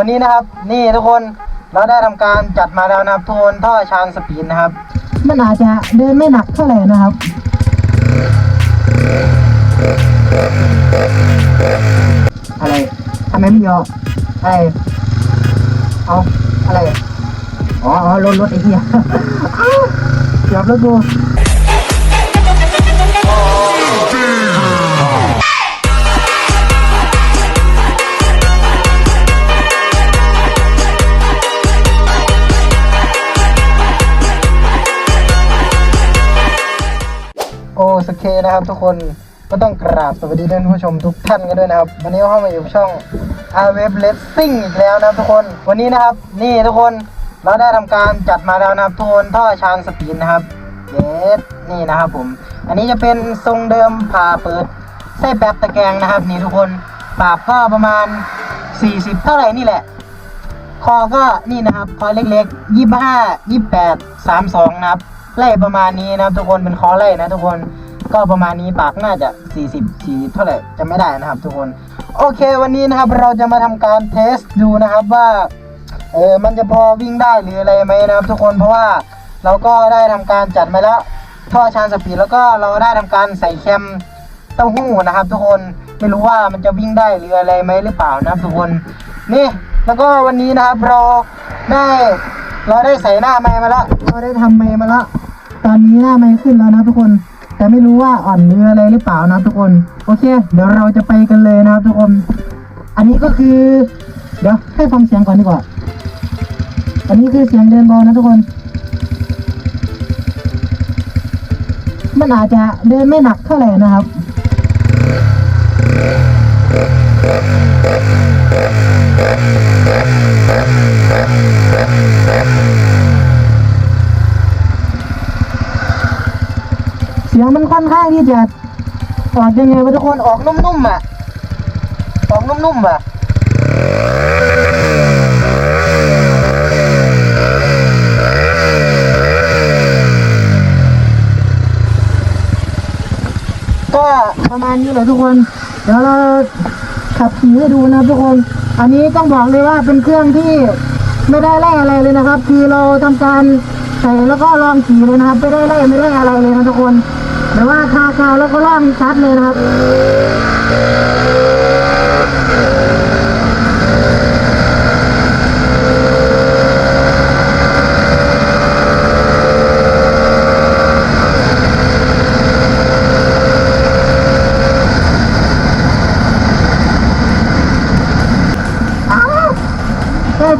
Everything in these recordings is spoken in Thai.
วันนี้นะครับ นี่ทุกคนเราได้ทำการจัดมาแล้วนะครับโทนท่อชานสปีดนะครับ มันอาจจะเดินไม่หนักเท่าไหร่นะครับอะไรทำไมไม่ยอมอะไรเอาอะไรอ๋อรถรถไอ้เหี้ยอ้าวเกือบรถกู สเคนะครับ ทุกคนก็ต้องกราบสวัสดีท่านผู้ชมทุกท่านกันด้วยนะครับ วันนี้เข้ามาอยู่ช่อง r w e b Racing อีกแล้วนะครับทุกคนวันนี้นะครับ นี่ทุกคนเราได้ทำการจัดมาแล้วนะครับโทนท่อชานสปีดนะครับเยสนี่นะครับผม อันนี้จะเป็นทรงเดิมผ่าเปิดไส้แบบตะแกรงนะครับ นี่ทุกคนปาบก็ประมาณ 40 เท่าไหร่นี่แหละ คอก็นี่นะครับ คอเล็กๆยี่ห้ายี่แปดสามสองนะครับไล่ประมาณนี้นะครับทุกคนเป็นคอไล่นะทุกคน ก็ประมาณนี้ปากน่าจะ 40 40 เท่าไหร่จะไม่ได้นะครับ ทุกคน โอเค วันนี้นะครับเราจะมาทำการเทสดูนะครับว่าเออมันจะพอวิ่งได้หรืออะไรไหมนะครับ ทุกคนเพราะว่าเราก็ได้ทำการจัดมาแล้วท่อชานสปีดแล้วก็เราได้ทำการใส่แคมเต้าหู้นะครับ ทุกคนไม่รู้ว่ามันจะวิ่งได้หรืออะไรไหมหรือเปล่านะครับ ทุกคนนี่แล้วก็วันนี้นะครับเราได้เราได้ใส่หน้าไม้มาแล้วเราได้ทำไม้มาแล้วตอนนี้หน้าไม้ขึ้นแล้วนะทุกคน แต่ไม่รู้ว่าอ่อนหรืออะไรหรือเปล่านะทุกคน โอเค เดี๋ยวเราจะไปกันเลยนะครับทุกคน อันนี้ก็คือ เดี๋ยวให้ฟังเสียงก่อนดีกว่า อันนี้คือเสียงเดินบอลนะทุกคน มันอาจจะเดินไม่หนักเท่าไหร่นะครับเสียงมันค่อนข้างที่จะออกยังไงวะทุกคนออกนุ่มๆอะ ออกนุ่มๆอะก็ประมาณนี้แหละทุกคน เดี๋ยวเราขับขี่ให้ดูนะทุกคน อันนี้ต้องบอกเลยว่าเป็นเครื่องที่ไม่ได้ไล่อะไรเลยนะครับ คือเราทำการใส่แล้วก็ลองขี่เลยนะครับ ไม่ได้ไล่ไม่ได้อะไรเลยนะทุกคน แต่ว่าคาคาวแล้วก็ล่องชัดเลยนะครับ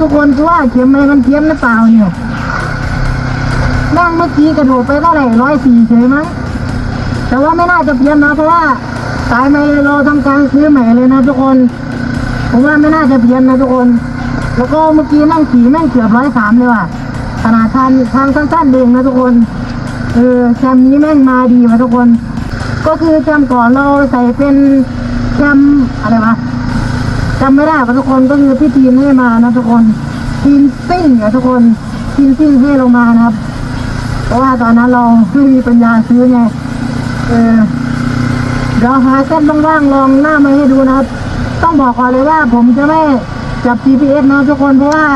ทุกคนว่าเข็มอะไรมันเทียมหรือเปล่าเนี่ยนั่งเมื่อกี้กระโดดไปเท่าไหร่ร้อยสี่เฉยมั้ง แต่ว่าไม่น่าจะเพี้ยนนะเพราะว่าสายไม่เราทำการซื้อใหม่เลยนะทุกคนผมว่าไม่น่าจะเพี้ยนนะทุกคน แล้วก็เมื่อกี้นั่งขี่แม่งเกือบร้อยสามเลยว่ะขนาดทางทางสั้นๆเองนะทุกคนเออแคมนี้แม่งมาดีว่ะทุกคน ก็คือแคมก่อนเราใส่เป็นแคมอะไรวะจำไม่ได้ป่ะทุกคนก็คือพี่ทีมให้มานะทุกคนทีมซิ่งอะทุกคนทีมซิ่งให้ลงมานะครับ เพราะว่าตอนนั้นเราไม่มีปัญญาซื้อไง เออเดี๋ยวหาเส้นว่างๆลองหน้ามาให้ดูนะครับ ต้องบอกก่อนเลยว่าผมจะไม่จับ GPS นะทุกคนเพราะว่า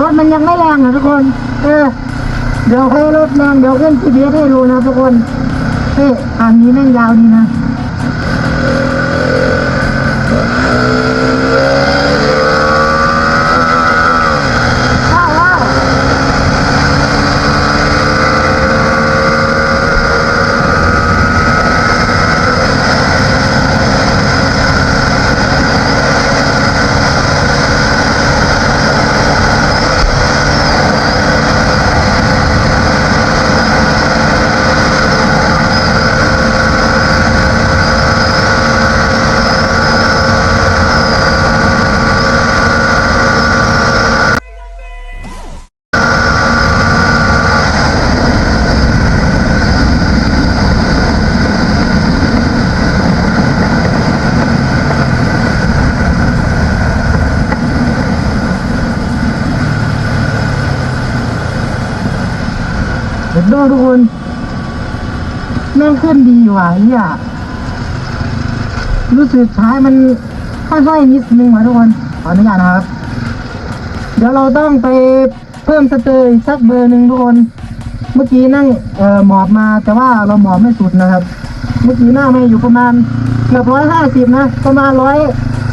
รถมันยังไม่แรงนะทุกคน เออ เดี๋ยวให้รถแรงเดี๋ยวขึ้น GPS ให้ดูนะทุกคนเอ๊ะทางนี้แม่งยาวดีนะ ว้าวว้าว เด็ดโดทุกคนแม่งขึ้นดีว่ะไอ้เฮียรู้สึกท้ายมันค่อยๆนิดนึงว่ะทุกคนออนุญาตนะครับ เดี๋ยวเราต้องไปเพิ่มสเตอร์สักเบอร์หนึ่งทุกคน เมื่อกี้นั่งเอ่อหมอบมาแต่ว่าเราหมอบไม่สุดนะครับ เมื่อกี้หน้าไม่อยู่ประมาณเกือบร้อยห้าสิบนะ ประมาณร้อย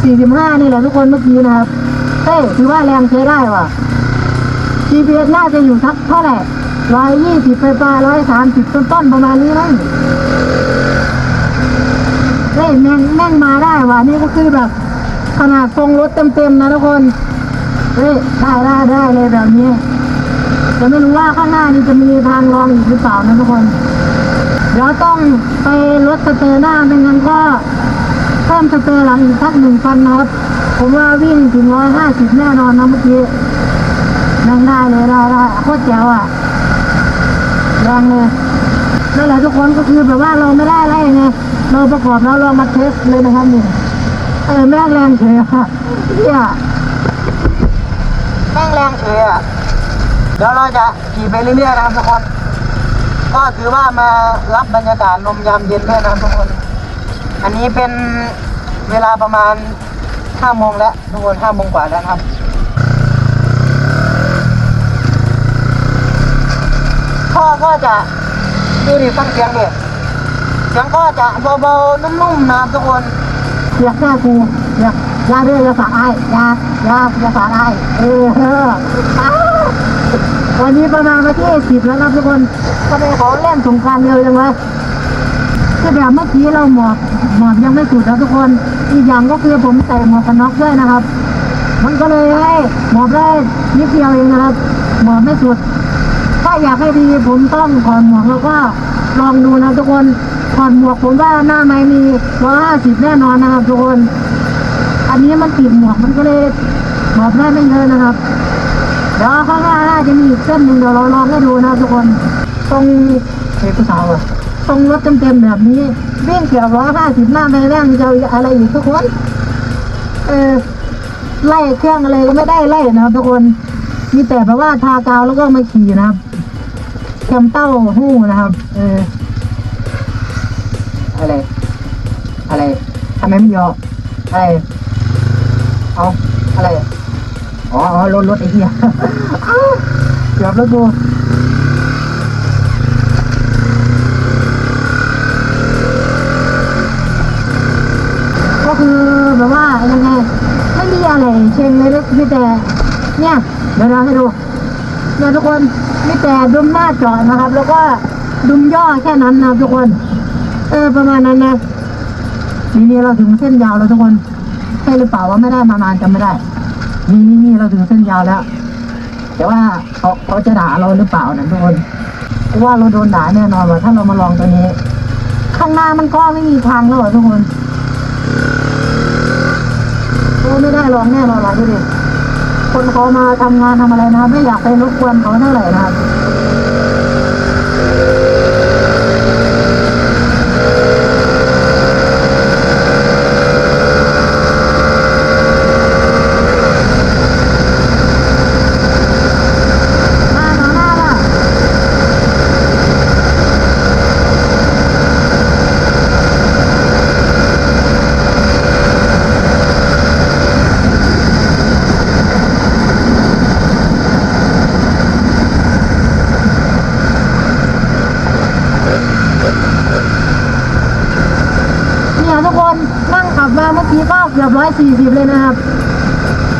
สี่สิบห้านี่แหละทุกคนเมื่อกี้นะครับเฮ้ยถือว่าแรงใช้ได้ว่ะ GPS น่าจะอยู่สักเท่าไหร่ ร้อยยี่สิบไปปลายร้อยสามสิบต้นๆประมาณนี้มั้งเฮ้ยแม่งแม่งมาได้ว่ะนี่ก็คือแบบ ขนาดทรงรถเต็มๆนะทุกคนเฮ้ยได้ได้ได้เลยแบบนี้แต่ไม่รู้ว่าข้างหน้านี่จะมีทางรองอีกหรือเปล่านะทุกคน เดี๋ยวต้องไปลดสเตอร์หน้าไม่งั้นก็เพิ่มสเตอร์หลังอีกสักหนึ่งพันนะครับ ผมว่าวิ่งถึงร้อยห้าสิบแน่นอนนะเมื่อกี้นั่งได้เลยได้ได้โคตรแจ๋วอะ แรงเลยนั่นแหละทุกคนก็คือแบบว่าเราไม่ได้อะไรไงเราประกอบแล้วเรามาเทสเลยนะครับนี่เออแม่งแรงเฉยอะเฮียแม่งแรงเฉยอะเดี๋ยวเราจะขี่ไปเรื่อยๆนะครับทุกคนก็ถือว่ามารับบรรยากาศลมยามเย็นด้วยนะครับทุกคน อันนี้เป็นเวลาประมาณห้าโมงแล้วทุกคนห้าโมงกว่าแล้วครับ พ่อก็ จะดูดิฟังเสียงดิเสียงก็จะเบาๆนุ่มๆนะทุกคนเสียงแค่กูอยากยาด้วยยาสาไอ้ยายายาสาไอ้เออวันนี้ประมาณวันที่สิบแล้วครับทุกคนก็เป็นของเล่นสงกรารเร็วจังเลยคือแบบเมื่อกี้เราหมอบหมอบยังไม่สุดนะทุกคน อีกอย่างก็คือผมใส่หมวกกันน็อกด้วยนะครับ มันก็เลยให้หมอบได้นิดเดียวเองนะครับหมอบไม่สุด ถ้าอยากให้ดีผมต้องถอดหมวกแล้วก็ลองดูนะทุกคนถอดหมวกผมว่าหน้าไม้มีร้อยห้าสิบแน่นอนนะครับทุกคน อันนี้มันติดหมวกมันก็เลยหมอบได้ไม่เยอะนะครับเดี๋ยวข้างหน้าน่าจะมีอีกเส้นหนึ่งเดี๋ยวเราลองให้ดูนะทุกคนตรงเอกสาวอะตรงรถเต็มๆแบบนี้วิ่งเกือบร้อยห้าสิบหน้าไม่แรงจะอะไรอีกทุกคนเออไล่เครื่องอะไรก็ไม่ได้ไล่นะครับทุกคนมีแต่แบบว่าทากาวแล้วก็มาขี่นะครับ คมเต้าหู้นะครับ เออ อะไร อะไรทำไมไม่ยอมอะไรเอาอะไร อ๋อรถรถไอ้เหี้ยเกือบแล้วกูก็คือแบบว่ายังไงไม่มีอะไรเชิงเลยนะมีแต่เนี่ยเดี๋ยวเราให้ดู นี่ยทุกคนมีแต่ดุมหน้าจอนะครับ แล้วก็ดุมย่อแค่นั้นนะครับทุกคน เออประมาณนั้นนะนี่นี่เราถึงเส้นยาวแล้วทุกคนใช่หรือเปล่าว่าไม่ได้มานานจำไม่ได้ นี่นี่นี่เราถึงเส้นยาวแล้ว แต่ว่าเขาเขาจะด่าเราหรือเปล่านะทุกคนเพราะว่าเราโดนด่าแน่นอนว่าถ้าเรามาลองตัวนี้ ข้างหน้ามันก็ไม่มีทางแล้วอทุกคนโอ้ไม่ได้ลองแน่นอนละดูดิ คนเขามาทำงานทำอะไรนะ ไม่อยากไปรบกวนเขาเท่าไหร่นะครับ มาหนาหน้าล่ะเนี่ยทุกคนนั่งขับมา เกือบร้อยสี่สิบเลยนะครับ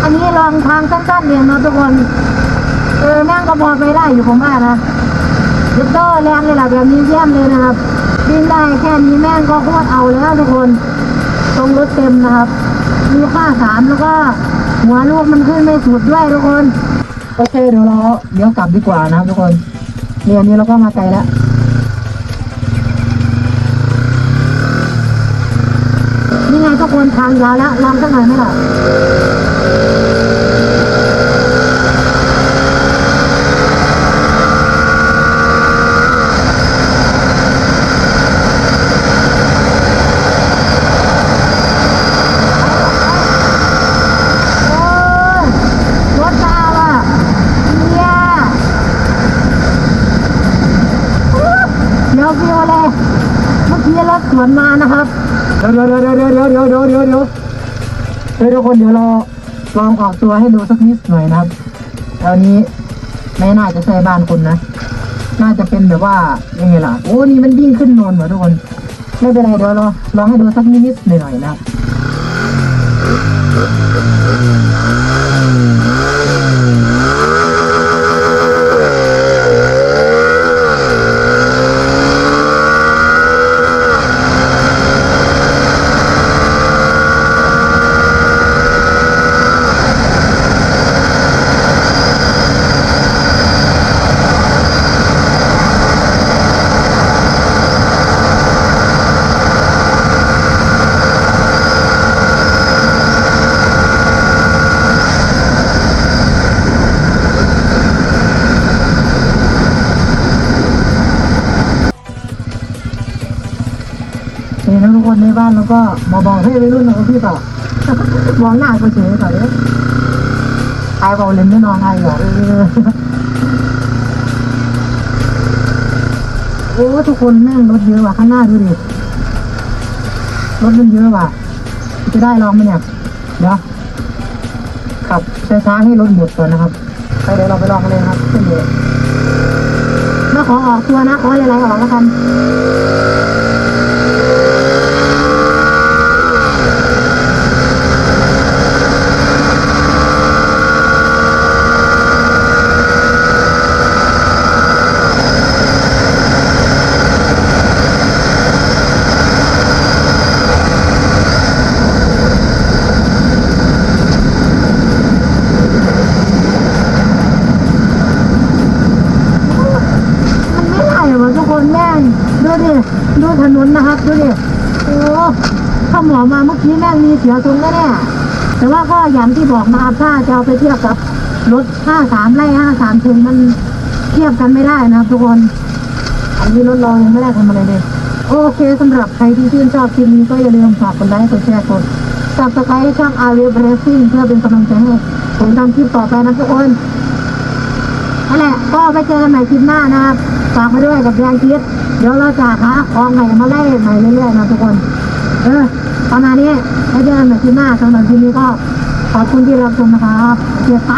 อันนี้ลองทางสั้นๆเองนะทุกคน เออแม่งก็พอไปได้อยู่ผมว่านะเด็ดโตแรงเลยล่ะแบบนี้เยี่ยมเลยนะครับบินได้แค่นี้แม่งก็โคตรเอาแล้วทุกคน ตรงรถเต็มนะครับ มีค่าสามแล้วก็หัวลูกมันขึ้นไม่สุดด้วยทุกคน โอเคเดี๋ยวเราเดี๋ยวกลับดีกว่านะครับทุกคนเนี่ยนนี้เราก็มาไกลแล้ว นี่ไงทุกคนทางยาวแล้วลองสักหน่อยไหมล่ะโอ้ยรถมาว่ะเฮียเดี๋ยวฟิวเลยเมื่อกี้รถสวนมานะครับ ดี๋ยวเดี๋ยวเดี๋ยวเดี๋ยวเดี๋ยวเดี๋ยวเดี๋ยวเดี๋ยวเดี๋ยวเดี๋ยทุกคนเดี๋ยวเราลองออกตัวให้ดูสักนิดหน่อยนะครับแถวนี้ไม่น่าจะใช่บ้านคนนะ น่าจะเป็นแบบว่ายังไงล่ะ โอ้นี่มันวิ่งขึ้นโนนเหรอทุกคน ไม่เป็นไรเดี๋ยวเราลองให้ดูสักนิดๆหน่อยๆนะครับ บ้านแล้วก็มาบอกให้วัยรุ่นนะครับพี่ต่อมองหน้าก็เฉยต่อเลยตายเบาเล่นไม่นอนไอเหรอโอ้ทุกคนแม่งรถเยอะว่ะข้างหน้าดูดิรถมันเยอะว่ะ จะได้ลองไหมเนี่ยเดี๋ยวขับช้าๆให้รถหมดก่อนนะครับไปเดี๋ยวเราไปลองกันเลยครับขึ้นเลยไม่ขอออกตัวนะขออะไรออกแล้วกันไม่ได้หรอทุกคนแม่งดู ดูถนนนะครับดูดิโอ้ถ้าหมอมาเมื่อกี้แม่งมีเสียทรงแน่ๆแต่ว่าก็อย่างที่บอกนะครับถ้าจะเอาไปเทียบกับรถ 53 ไล่53ถึงมันเทียบกันไม่ได้นะครับทุกคน อันนี้รถเรายังไม่ได้ทำอะไรเลย โอเคสำหรับใครที่ชื่นชอบคลิปนี้ก็อย่าลืมฝากกดไลค์กดแชร์กด subscribe ช่อง r v r a c i n g เพื่อเป็นกำลังใจให้ผมทำคลิปต่อไปนะทุกคนนั่นแหละก็ไปเจอกันใหม่คลิปหน้านะครับฝากมาด้วยกับแรงคิด เดี๋ยวเราจะหาของใหม่มาไล่ใหม่เรื่อยๆนะทุกคน เออประมาณนี้ไปเจอกันใหม่ที่หน้าสำหรับทีนี้ก็ขอบคุณที่รับชมนะครับเจอไป